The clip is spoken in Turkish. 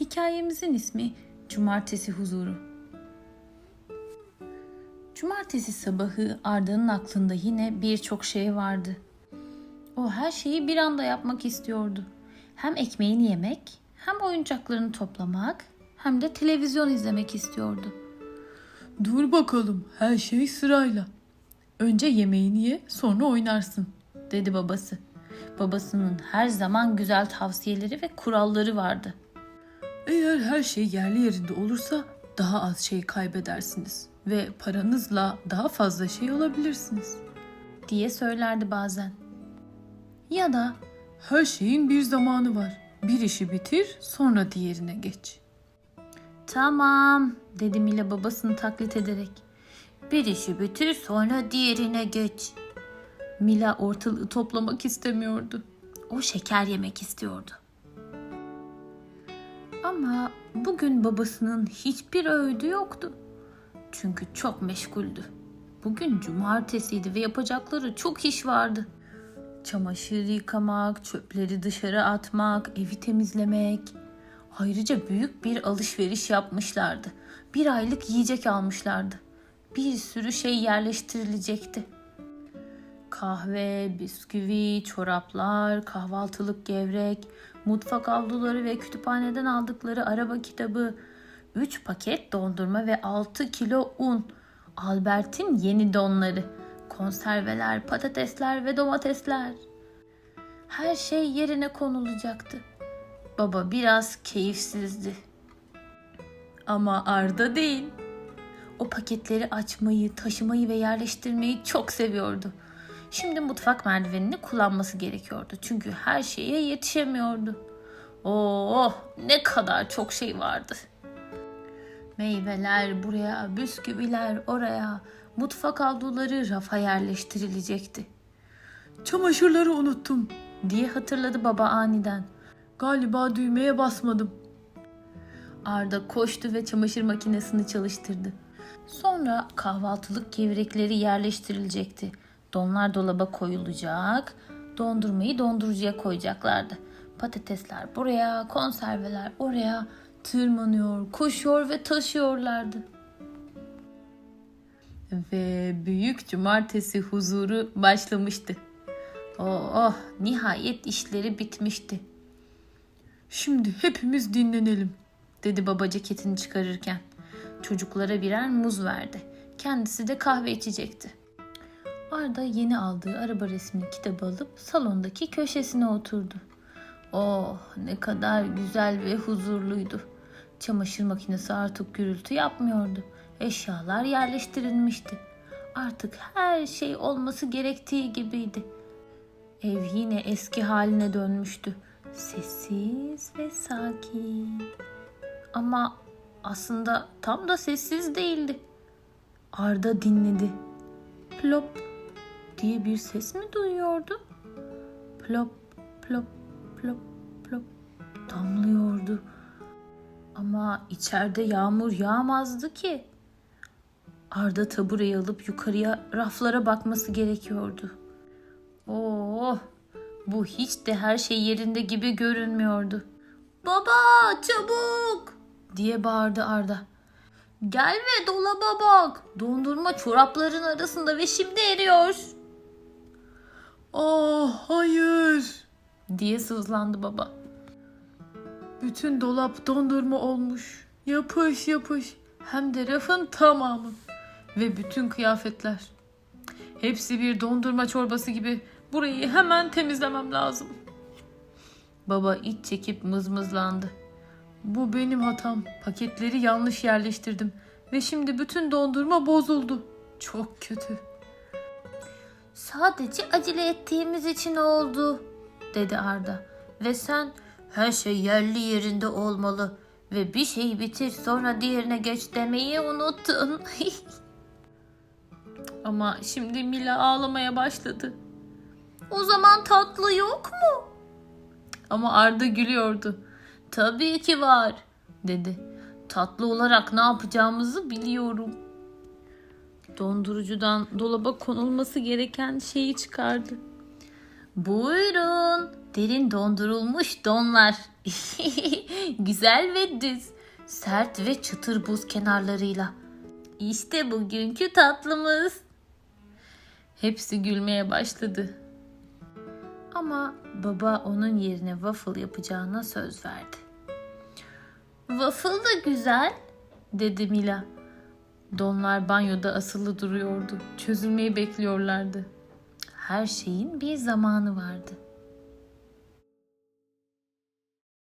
Hikayemizin ismi Cumartesi Huzuru. Cumartesi sabahı Arda'nın aklında yine birçok şey vardı. O her şeyi bir anda yapmak istiyordu. Hem ekmeğini yemek, hem oyuncaklarını toplamak, hem de televizyon izlemek istiyordu. Dur bakalım her şey sırayla. Önce yemeğini ye sonra oynarsın. dedi babası. Babasının her zaman güzel tavsiyeleri ve kuralları vardı. Eğer her şey yerli yerinde olursa daha az şey kaybedersiniz. Ve paranızla daha fazla şey alabilirsiniz. diye söylerdi bazen. Ya da Her şeyin bir zamanı var. Bir işi bitir sonra diğerine geç. tamam dedi Mila babasını taklit ederek. Bir işi bitir sonra diğerine geç. Mila ortalığı toplamak istemiyordu. O şeker yemek istiyordu. Ama bugün babasının hiçbir öğüdü yoktu. Çünkü çok meşguldü. Bugün cumartesiydi ve yapacakları çok iş vardı. Çamaşır yıkamak, çöpleri dışarı atmak, evi temizlemek. Ayrıca büyük bir alışveriş yapmışlardı. Bir aylık yiyecek almışlardı. Bir sürü şey yerleştirilecekti. Kahve, bisküvi, çoraplar, kahvaltılık gevrek, mutfak avluları ve kütüphaneden aldıkları araba kitabı, 3 paket dondurma ve 6 kilo un, Albert'in yeni donları, konserveler, patatesler ve domatesler. Her şey yerine konulacaktı. Baba biraz keyifsizdi. Ama Arda değil. O paketleri açmayı, taşımayı ve yerleştirmeyi çok seviyordu. Şimdi mutfak merdivenini kullanması gerekiyordu. Çünkü her şeye yetişemiyordu. Oh, ne kadar çok şey vardı. Meyveler buraya, bisküviler oraya, mutfak avluları rafa yerleştirilecekti. Çamaşırları unuttum. Diye hatırladı baba aniden. Galiba düğmeye basmadım. Arda koştu ve çamaşır makinesini çalıştırdı. Sonra kahvaltılık gevrekleri yerleştirilecekti. Donlar dolaba koyulacak, dondurmayı dondurucuya koyacaklardı. Patatesler buraya, konserveler oraya tırmanıyor, koşuyor ve taşıyorlardı. Ve büyük cumartesi huzuru başlamıştı. Oh, oh nihayet işleri bitmişti Şimdi hepimiz dinlenelim. dedi baba ceketini çıkarırken. Çocuklara birer muz verdi. Kendisi de kahve içecekti. Arda yeni aldığı araba resmini kitabı alıp salondaki köşesine oturdu. Oh ne kadar güzel ve huzurluydu. Çamaşır makinesi artık gürültü yapmıyordu. Eşyalar yerleştirilmişti. Artık her şey olması gerektiği gibiydi. Ev yine eski haline dönmüştü. Sessiz ve sakin. Ama aslında tam da sessiz değildi. Arda dinledi. Plop diye bir ses mi duyuyordu? Plop plop plop plop damlıyordu. Ama içeride yağmur yağmazdı ki. Arda tabureyi alıp yukarıya raflara bakması gerekiyordu. Oh, bu hiç de her şey yerinde gibi görünmüyordu. Baba çabuk diye bağırdı Arda. Gel ve dolaba bak. Dondurma çorapların arasında ve şimdi eriyor. Ah hayır. Diye sızlandı baba. Bütün dolap dondurma olmuş. Yapış yapış. Hem de rafın tamamı. Ve bütün kıyafetler. Hepsi bir dondurma çorbası gibi. Burayı hemen temizlemem lazım. Baba iç çekip mızmızlandı. Bu benim hatam. Paketleri yanlış yerleştirdim. Ve şimdi bütün dondurma bozuldu. Çok kötü. Sadece acele ettiğimiz için oldu dedi Arda. Ve sen her şey yerli yerinde olmalı ve bir şeyi bitir sonra diğerine geç demeyi unuttun. Ama şimdi Mila ağlamaya başladı. O zaman tatlı yok mu? Ama Arda gülüyordu. Tabii ki var dedi. Tatlı olarak ne yapacağımızı biliyorum. Dondurucudan dolaba konulması gereken şeyi çıkardı. Buyurun. Derin dondurulmuş donlar. Güzel ve düz. Sert ve çıtır buz kenarlarıyla. İşte bugünkü tatlımız. Hepsi gülmeye başladı. Ama baba onun yerine waffle yapacağına söz verdi. Waffle da güzel, dedi Mila. Donlar banyoda asılı duruyordu. Çözülmeyi bekliyorlardı. Her şeyin bir zamanı vardı.